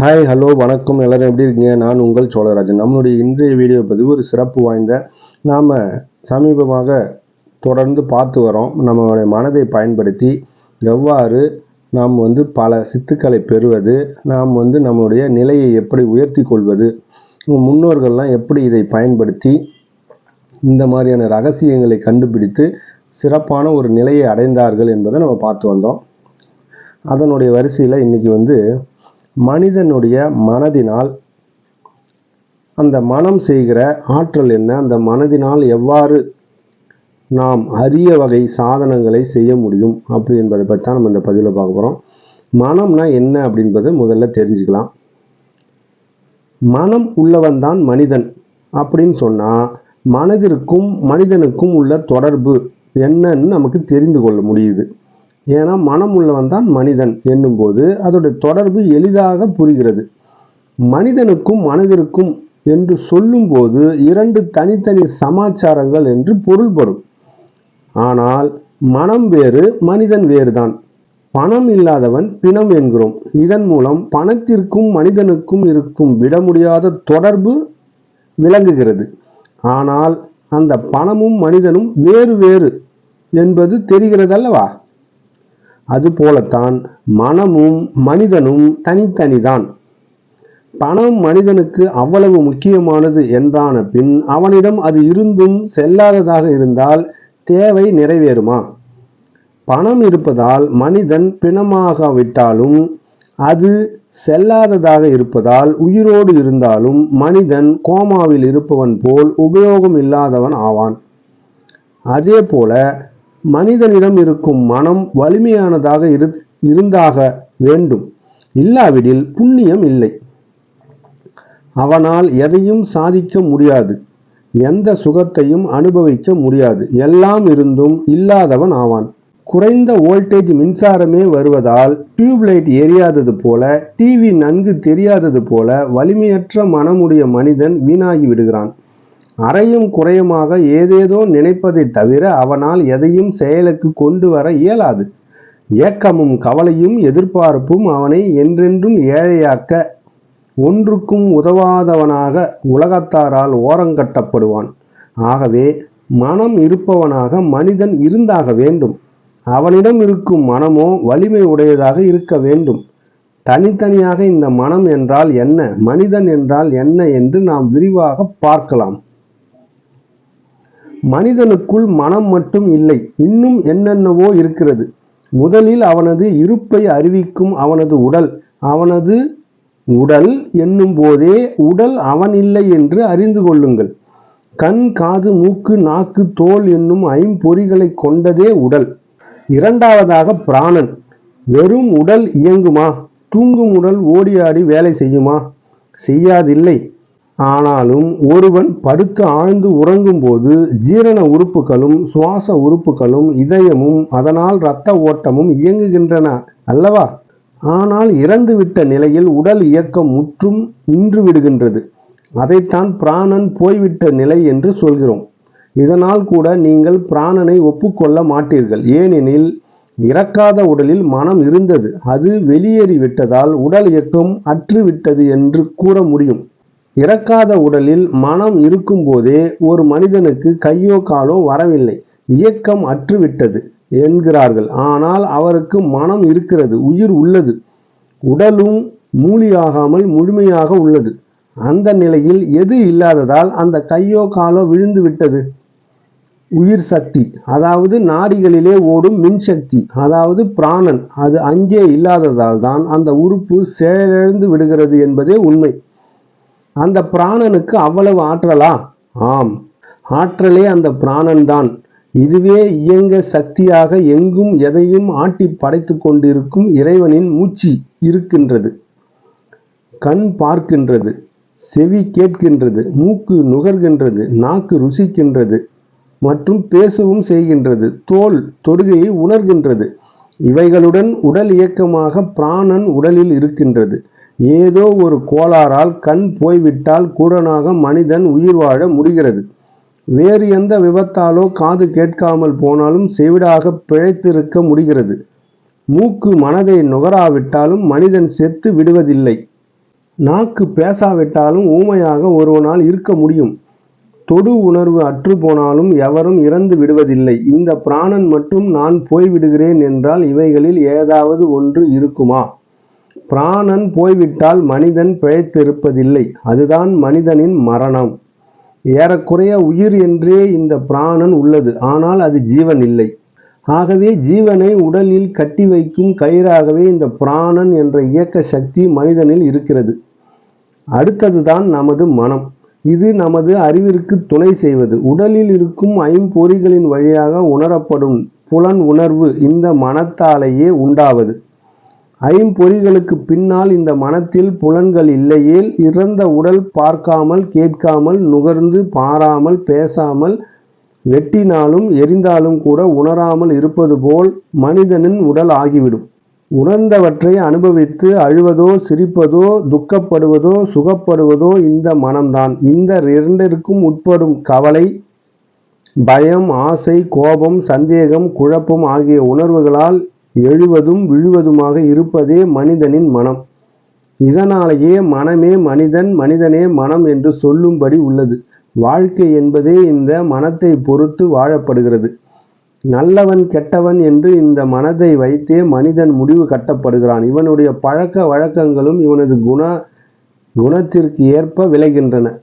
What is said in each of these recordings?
Hi hello வணக்கம். எல்லாரும் எப்படி இருக்கீங்க? நான் உங்கள் சோழராஜன். நம்மளுடைய இன்றைய வீடியோ பதிவு ஒரு சிறப்பு வாய்ந்த நாம் சமீபமாக தொடர்ந்து பார்த்து வரோம். நம்மளுடைய மனதை பயன்படுத்தி எவ்வாறு நாம் வந்து பல சித்துக்களை பெறுவது நாம் வந்து நம்மளுடைய நிலையை எப்படி உயர்த்தி கொள்வது முன்னோர்கள்லாம் எப்படி இதை பயன்படுத்தி இந்த மாதிரியான ரகசியங்களை கண்டுபிடித்து சிறப்பான ஒரு நிலையை அடைந்தார்கள் என்பதை நம்ம பார்த்து வந்தோம். அதனுடைய வரிசையில் இன்றைக்கி வந்து மனிதனுடைய மனதினால் அந்த மனம் செய்கிற ஆற்றல் என்ன? அந்த மனதினால் எவ்வாறு நாம் அரிய வகை சாதனங்களை செய்ய முடியும்? அப்படி என்பதை பற்றி தான் நம்ம இந்த பதிவில் பார்க்க போகிறோம் மனம்னா என்ன அப்படின்றது முதல்ல தெரிஞ்சுக்கலாம். மனம் உள்ளவன் தான் மனிதன் அப்படின்னு சொன்னால் மனதிற்கும் மனிதனுக்கும் உள்ள தொடர்பு என்னன்னு நமக்கு தெரிந்து கொள்ள முடியுது. ஏன்னா மனம் உள்ளவன் தான் மனிதன் என்னும்போது அதோடைய தொடர்பு எளிதாக புரிகிறது. மனிதனுக்கும் மனதிற்கும் என்று சொல்லும்போது இரண்டு தனித்தனி சமாச்சாரங்கள் என்று பொருள்படும். ஆனால் மனம் வேறு மனிதன் வேறுதான். பணம் இல்லாதவன் பிணம் என்கிறோம். இதன் மூலம் பணத்திற்கும் மனிதனுக்கும் இருக்கும் விட முடியாத தொடர்பு விளங்குகிறது. ஆனால் அந்த பணமும் மனிதனும் வேறு வேறு என்பது தெரிகிறது அல்லவா அதுபோலத்தான் மனமும் மனிதனும் தனித்தனிதான். பணம் மனிதனுக்கு அவ்வளவு முக்கியமானது என்றான பின் அவனிடம் அது இருந்தும் செல்லாததாக இருந்தால் தேவை நிறைவேறுமா? பணம் இருப்பதால் மனிதன் பிணமாகாவிட்டாலும் அது செல்லாததாக இருப்பதால் உயிரோடு இருந்தாலும் மனிதன் கோமாவில் இருப்பவன் போல் உபயோகம் இல்லாதவன் ஆவான். அதே போல மனிதனிடம் இருக்கும் மனம் வலிமையானதாக இரு இருந்தாக வேண்டும். இல்லாவிடில் புண்ணியம் இல்லை. அவனால் எதையும் சாதிக்க முடியாது. எந்த சுகத்தையும் அனுபவிக்க முடியாது. எல்லாம் இருந்தும் இல்லாதவன் ஆவான். குறைந்த வோல்டேஜ் மின்சாரமே வருவதால் டியூப்லைட் எரியாதது போல டிவி நன்கு தெரியாதது போல வலிமையற்ற மனமுடைய மனிதன் வீணாகி விடுகிறான். அறையும் குறையுமாக ஏதேதோ நினைப்பதை தவிர அவனால் எதையும் செயலுக்கு கொண்டு வர இயலாது. ஏக்கமும் கவலையும் எதிர்பார்ப்பும் அவனை என்றென்றும் ஏழையாக்க ஒன்றுக்கும் உதவாதவனாக உலகத்தாரால் ஓரங்கட்டப்படுவான் ஆகவே மனம் இருப்பவனாக மனிதன் இருந்தாக வேண்டும். அவனிடம் இருக்கும் மனமோ வலிமை உடையதாக இருக்க வேண்டும். தனித்தனியாக இந்த மனம் என்றால் என்ன? மனிதன் என்றால் என்ன என்று நாம் விரிவாக பார்க்கலாம். மனிதனுக்குள் மனம் மட்டும் இல்லை இன்னும் என்னென்னவோ இருக்கிறது. முதலில் அவனது இருப்பை அறிவிக்கும் அவனது உடல். அவனது உடல் என்னும் போதே உடல் அவன் இல்லை என்று அறிந்து கொள்ளுங்கள். கண் காது மூக்கு நாக்கு தோல் என்னும் ஐம்பொறிகளை கொண்டதே உடல். இரண்டாவதாக பிராணன். வெறும் உடல் இயங்குமா? தூங்கும் உடல் ஓடி ஆடி வேலை செய்யுமா? செய்யாதில்லை. ஆனாலும் ஒருவன் படுத்து ஆழ்ந்து உறங்கும்போது ஜீரண உறுப்புகளும் சுவாச உறுப்புகளும் இதயமும் அதனால் இரத்த ஓட்டமும் இயங்குகின்றன அல்லவா? ஆனால் இறந்துவிட்ட நிலையில் உடல் இயக்கம் முற்றும் நின்று விடுகின்றது அதைத்தான் பிராணன் போய்விட்ட நிலை என்று சொல்கிறோம். இதனால் கூட நீங்கள் பிராணனை ஒப்புக்கொள்ள மாட்டீர்கள். ஏனெனில் இறக்காத உடலில் மனம் இருந்தது. அது வெளியேறிவிட்டதால் உடல் இயக்கம் அற்றுவிட்டது என்று கூற முடியும். இறக்காத உடலில் மனம் இருக்கும்போதே ஒரு மனிதனுக்கு கையோ காலோ வரவில்லை. இயக்கம் அற்றுவிட்டது என்கிறார்கள். ஆனால் அவருக்கு மனம் இருக்கிறது உயிர் உள்ளது. உடலும் மூலியாகாமல் முழுமையாக உள்ளது. அந்த நிலையில் எது இல்லாததால் அந்த கையோ காலோ விழுந்து விட்டது உயிர் சக்தி அதாவது நாடிகளிலே ஓடும் மின்சக்தி அதாவது பிராணன் அது அங்கே இல்லாததால் தான் அந்த உறுப்பு செயலிழந்து விடுகிறது என்பதே உண்மை. அந்த பிராணனுக்கு அவ்வளவு ஆற்றலா? ஆம். ஆற்றலே அந்த பிராணன் தான் இதுவே இயங்க சக்தியாக எங்கும் எதையும் ஆட்டி படைத்து கொண்டிருக்கும் இறைவனின் மூச்சு இருக்கின்றது. கண் பார்க்கின்றது. செவி கேட்கின்றது. மூக்கு நுகர்கின்றது. நாக்கு ருசிக்கின்றது. மற்றும் பேசவும் செய்கின்றது. தோல் தொடுகையை உணர்கின்றது. இவைகளுடன் உடல் இயக்கமாக பிராணன் உடலில் இருக்கின்றது. ஏதோ ஒரு கோளாறால் கண் போய்விட்டால் கூடனாக மனிதன் உயிர் வாழ முடிகிறது. வேறு எந்த விபத்தாலோ காது கேட்காமல் போனாலும் செவிடாக பிழைத்திருக்க முடிகிறது. மூக்கு மனதை நுகராவிட்டாலும் மனிதன் செத்து விடுவதில்லை. நாக்கு பேசாவிட்டாலும் ஊமையாக ஒருவனால் இருக்க முடியும். தொடு உணர்வு அற்று போனாலும் எவரும் இறந்து விடுவதில்லை. இந்த பிராணன் மட்டும் நான் போய்விடுகிறேன் என்றால் இவைகளில் ஏதாவது ஒன்று இருக்குமா? பிராணன் போய்விட்டால் மனிதன் பிழைத்திருப்பதில்லை. அதுதான் மனிதனின் மரணம். ஏறக்குறைய உயிர் என்றே இந்த பிராணன் உள்ளது. ஆனால் அது ஜீவன் இல்லை. ஆகவே ஜீவனை உடலில் கட்டி வைக்கும் கயிறாகவே இந்த பிராணன் என்ற இயக்க சக்தி மனிதனில் இருக்கிறது. அடுத்ததுதான் நமது மனம். இது நமது அறிவிற்கு துணை செய்வது. உடலில் இருக்கும் ஐம்பொறிகளின் வழியாக உணரப்படும் புலன் உணர்வு இந்த மனத்தாலேயே உண்டாவது. ஐம்பொறிகளுக்கு பின்னால் இந்த மனத்தில் புலன்கள் இல்லையேல் இறந்த உடல் பார்க்காமல் கேட்காமல் நுகர்ந்து பாராமல் பேசாமல் வெட்டினாலும் எரிந்தாலும் கூட உணராமல் இருப்பது போல் மனிதனின் உடல் ஆகிவிடும். உணர்ந்தவற்றை அனுபவித்து அழுவதோ சிரிப்பதோ துக்கப்படுவதோ சுகப்படுவதோ இந்த மனம்தான். இந்த இரண்டிற்கும் உட்படும் கவலை பயம் ஆசை கோபம் சந்தேகம் குழப்பம் ஆகிய உணர்வுகளால் எழுவதும் விழுவதுமாக இருப்பதே மனிதனின் மனம். இதனாலேயே மனமே மனிதன் மனிதனே மனம் என்று சொல்லும்படி உள்ளது. வாழ்க்கை என்பதே இந்த மனத்தை பொறுத்து வாழப்படுகிறது. நல்லவன் கெட்டவன் என்று இந்த மனதை வைத்தே மனிதன் முடிவு கட்டப்படுகிறான். இவனுடைய பழக்க வழக்கங்களும் இவனது குண குணத்திற்கு ஏற்ப விளைகின்றன.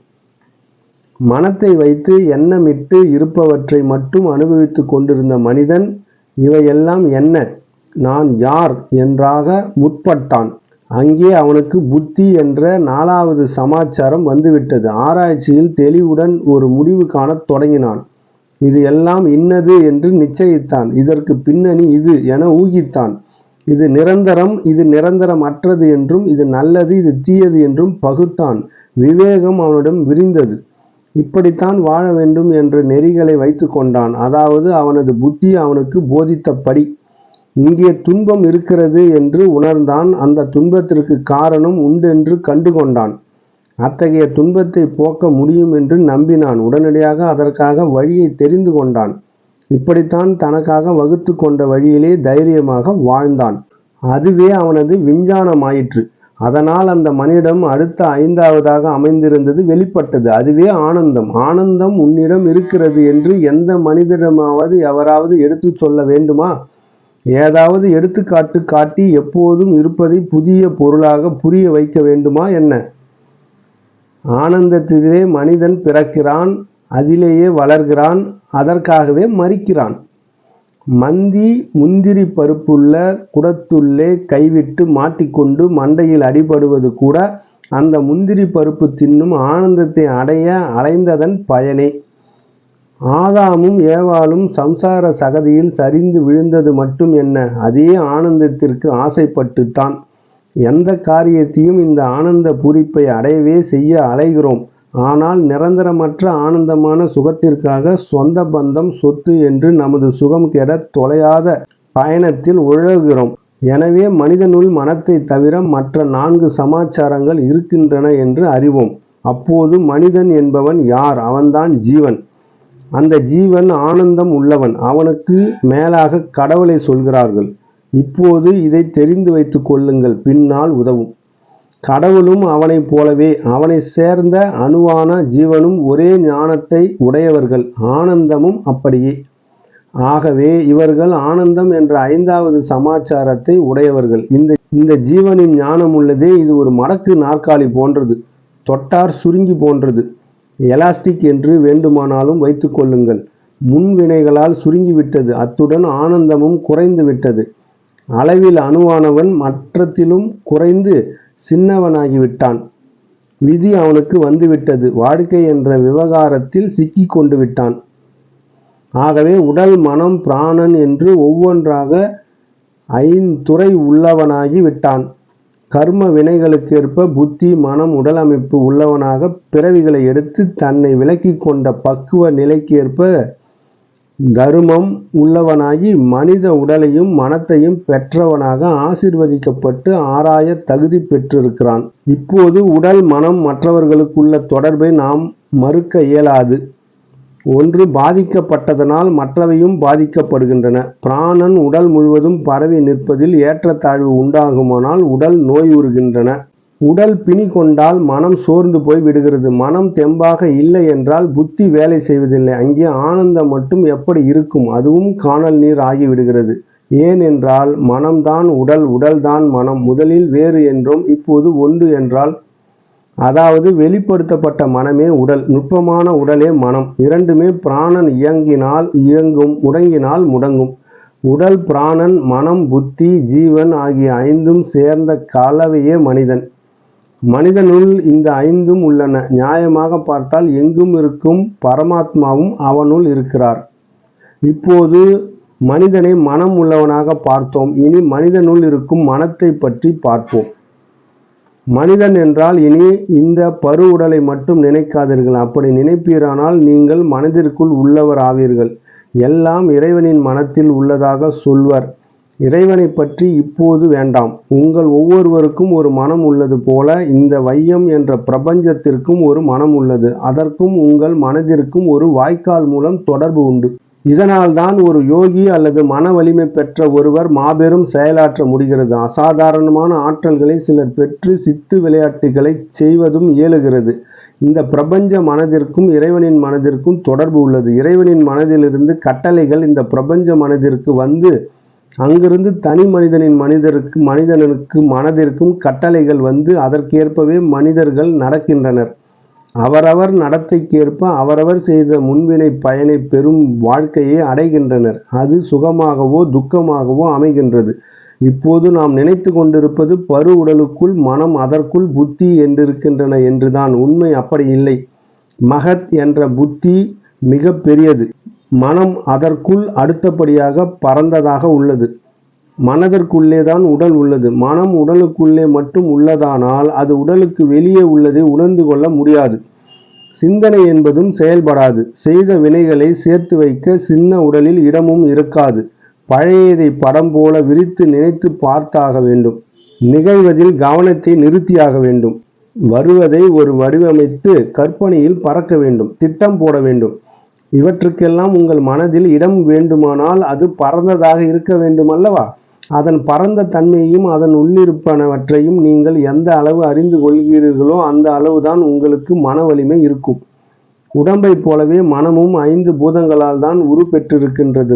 மனத்தை வைத்து எண்ணமிட்டு இருப்பவற்றை மட்டும் அனுபவித்துக் கொண்டிருந்த மனிதன் இவையெல்லாம் என்ன? நான் யார் என்றாக முற்பட்டான். அங்கே அவனுக்கு புத்தி என்ற நாலாவது சமாச்சாரம் வந்துவிட்டது. ஆராய்ச்சியில் தெளிவுடன் ஒரு முடிவு காணத் தொடங்கினான். இது எல்லாம் இன்னது என்று நிச்சயித்தான். இதற்கு பின்னணி இது என ஊகித்தான். இது நிரந்தரம் இது நிரந்தரமற்றது என்றும் இது நல்லது இது தீயது என்றும் பகுத்தான். விவேகம் அவனிடம் விரிந்தது. இப்படித்தான் வாழ வேண்டும் என்ற நெறிகளை வைத்து கொண்டான். அதாவது அவனது புத்தி அவனுக்கு போதித்தபடி. இங்கே துன்பம் இருக்கிறது என்று உணர்ந்தான். அந்த துன்பத்திற்கு காரணம் உண்டென்று கண்டு கொண்டான் அத்தகைய துன்பத்தை போக்க முடியும் என்று நம்பினான். உடனடியாக அதற்காக வழியை தெரிந்து கொண்டான். இப்படித்தான் தனக்காக வகுத்து கொண்ட வழியிலே தைரியமாக வாழ்ந்தான். அதுவே அவனது விஞ்ஞானமாயிற்று. அதனால் அந்த மனிதம் அடுத்த ஐந்தாவதாக அமைந்திருந்தது வெளிப்பட்டது. அதுவே ஆனந்தம். ஆனந்தம் உன்னிடம் இருக்கிறது என்று எந்த மனிதரிடமாவது எவராவது எடுத்துச் சொல்ல வேண்டுமா? ஏதாவது எடுத்துக்காட்டு காட்டி எப்போதும் இருப்பதை புதிய பொருளாக புரிய வைக்க வேண்டுமா என்ன? ஆனந்தத்திலே மனிதன் பிறக்கிறான் அதிலேயே வளர்கிறான் அதற்காகவே மறிக்கிறான். மந்தி முந்திரி பருப்புள்ள குடத்துள்ளே கைவிட்டு மாட்டிக்கொண்டு மண்டையில் அடிபடுவது கூட அந்த முந்திரி பருப்பு தின்னும் ஆனந்தத்தை அடைய அலைந்ததன் பயனே. ஆதாமும் ஏவாளும் சம்சார சகதியில் சரிந்து விழுந்தது மட்டும் என்ன? அதே ஆனந்தத்திற்கு ஆசைப்பட்டுத்தான். எந்த காரியத்தையும் இந்த ஆனந்த பூரிப்பை அடையவே செய்ய அலைகிறோம். ஆனால் நிரந்தரமற்ற ஆனந்தமான சுகத்திற்காக சொந்த பந்தம் சொத்து என்று நமது சுகம் கெட தொலையாத பயணத்தில் உழல்கிறோம். எனவே மனிதனுள் மனத்தை தவிர மற்ற நான்கு சமாச்சாரங்கள் இருக்கின்றன என்று அறிவோம். அப்போது மனிதன் என்பவன் யார்? அவன்தான் ஜீவன். அந்த ஜீவன் ஆனந்தம் உள்ளவன். அவனுக்கு மேலாக கடவுளை சொல்கிறார்கள். இப்போது இதை தெரிந்து வைத்துக் கொள்ளுங்கள். பின்னால் உதவும். கடவுளும் அவனைப் போலவே அவனை சேர்ந்த அணுவான ஜீவனும் ஒரே ஞானத்தை உடையவர்கள். ஆனந்தமும் அப்படியே. ஆகவே இவர்கள் ஆனந்தம் என்ற ஐந்தாவது சமாச்சாரத்தை உடையவர்கள். இந்த இந்த ஜீவனின் ஞானம் உள்ளதே இது ஒரு மடக்கு நாற்காலி போன்றது. தொட்டார் சுருங்கி போன்றது. எலாஸ்டிக் என்று வேண்டுமானாலும் வைத்துக்கொள்ளுங்கள் முன்வினைகளால் சுருங்கிவிட்டது. அத்துடன் ஆனந்தமும் குறைந்து விட்டது அளவில் அணுவானவன் மற்றத்திலும் குறைந்து சின்னவனாகிவிட்டான். விதி அவனுக்கு வந்துவிட்டது. வாழ்க்கை என்ற விவகாரத்தில் சிக்கி கொண்டு விட்டான் ஆகவே உடல் மனம் பிராணன் என்று ஒவ்வொன்றாக ஐந்துறை உள்ளவனாகி விட்டான் கர்ம வினைகளுக்கேற்ப புத்தி மனம் உடல் அமைப்பு உள்ளவனாக பிறவிகளை எடுத்து தன்னை விலக்கி கொண்ட பக்குவ நிலைக்கேற்ப தருமம் உள்ளவனாகி மனித உடலையும் மனத்தையும் பெற்றவனாக ஆசிர்வதிக்கப்பட்டு ஆராய தகுதி பெற்றிருக்கிறான். இப்போது உடல் மனம் மற்றவர்களுக்குள்ள தொடர்பை நாம் மறுக்க இயலாது. ஒன்று பாதிக்கப்பட்டதனால் மற்றவையும் பாதிக்கப்படுகின்றன. பிராணன் உடல் முழுவதும் பரவி நிற்பதில் ஏற்றத்தாழ்வு உண்டாகுமானால் உடல் நோயுறுகின்றன. உடல் பிணி கொண்டால் மனம் சோர்ந்து போய் விடுகிறது. மனம் தெம்பாக இல்லை என்றால் புத்தி வேலை செய்வதில்லை. அங்கே ஆனந்தம் மட்டும் எப்படி இருக்கும்? அதுவும் காணல் நீர் ஆகிவிடுகிறது. ஏனென்றால் மனம்தான் உடல் உடல்தான் மனம். முதலில் வேறு என்றும் இப்போது ஒன்று என்றால் அதாவது வெளிப்படுத்தப்பட்ட மனமே உடல் நுட்பமான உடலே மனம். இரண்டுமே பிராணன் இயங்கினால் இயங்கும் முடங்கினால் முடங்கும். உடல் பிராணன் மனம் புத்தி ஜீவன் ஆகிய ஐந்தும் சேர்ந்த கலவையே மனிதன். மனிதனுள் இந்த ஐந்தும் உள்ளன. நியாயமாக பார்த்தால் எங்கும் இருக்கும் பரமாத்மாவும் அவனுள் இருக்கிறார். இப்போது மனிதனை மனம் உள்ளவனாக பார்த்தோம். இனி மனிதனுள் இருக்கும் மனத்தை பற்றி பார்ப்போம். மனிதன் என்றால் இனி இந்த பரு உடலை மட்டும் நினைக்காதீர்கள். அப்படி நினைப்பீரானால் நீங்கள் மனதிற்குள் உள்ளவர் ஆவீர்கள் எல்லாம் இறைவனின் மனத்தில் உள்ளதாக சொல்வர். இறைவனை பற்றி இப்போது வேண்டாம். உங்கள் ஒவ்வொருவருக்கும் ஒரு மனம் உள்ளது போல இந்த வையம் என்ற பிரபஞ்சத்திற்கும் ஒரு மனம் உள்ளது. அதற்கும் உங்கள் மனதிற்கும் ஒரு வாய்க்கால் மூலம் தொடர்பு உண்டு. இதனால்தான் ஒரு யோகி அல்லது மன வலிமை பெற்ற ஒருவர் மாபெரும் செயலாற்ற முடிகிறது. அசாதாரணமான ஆற்றல்களை சிலர் பெற்று சித்து விளையாட்டுகளை செய்வதும் இயலுகிறது. இந்த பிரபஞ்ச மனதிற்கும் இறைவனின் மனதிற்கும் தொடர்பு உள்ளது. இறைவனின் மனதிலிருந்து கட்டளைகள் இந்த பிரபஞ்ச மனதிற்கு வந்து அங்கிருந்து தனி மனிதனின் மனிதருக்கு மனிதனுக்கு மனதிற்கும் கட்டளைகள் வந்து அதற்கேற்பவே மனிதர்கள் நடக்கின்றனர். அவரவர் நடத்தைக்கேற்ப அவரவர் செய்த முன்வினை பயனை பெறும் வாழ்க்கையை அடைகின்றனர். அது சுகமாகவோ துக்கமாகவோ அமைகின்றது. இப்போது நாம் நினைத்து கொண்டிருப்பது பரு உடலுக்குள் மனம் அதற்குள் புத்தி என்றிருக்கின்றன என்றுதான். உண்மை அப்படி இல்லை. மகத் என்ற புத்தி மிக பெரியது. மனம் அதற்குள் அடுத்தபடியாக பறந்ததாக உள்ளது. மனதிற்குள்ளே தான் உடல் உள்ளது. மனம் உடலுக்குள்ளே மட்டும் உள்ளதானால் அது உடலுக்கு வெளியே உள்ளதை உணர்ந்து கொள்ள முடியாது. சிந்தனை என்பதும் செயல்படாது. செய்த வினைகளை சேர்த்து வைக்க சின்ன உடலில் இடமும் இருக்காது. பழையதை படம் போல விரித்து நினைத்து பார்த்தாக வேண்டும். நிகழ்வதில் கவனத்தை நிறுத்தியாக வேண்டும். வருவதை ஒரு வடிவமைத்து கற்பனையில் பறக்க வேண்டும். திட்டம் போட வேண்டும். இவற்றுக்கெல்லாம் உங்கள் மனதில் இடம் வேண்டுமானால் அது பறந்ததாக இருக்க வேண்டும் அல்லவா அதன் பரந்த தன்மையையும் அதன் உள்ளிருப்பனவற்றையும் நீங்கள் எந்த அளவு அறிந்து கொள்கிறீர்களோ அந்த அளவுதான் உங்களுக்கு மன வலிமை இருக்கும். உடம்பைப் போலவே மனமும் ஐந்து பூதங்களால் தான் உருப்பெற்றிருக்கின்றது.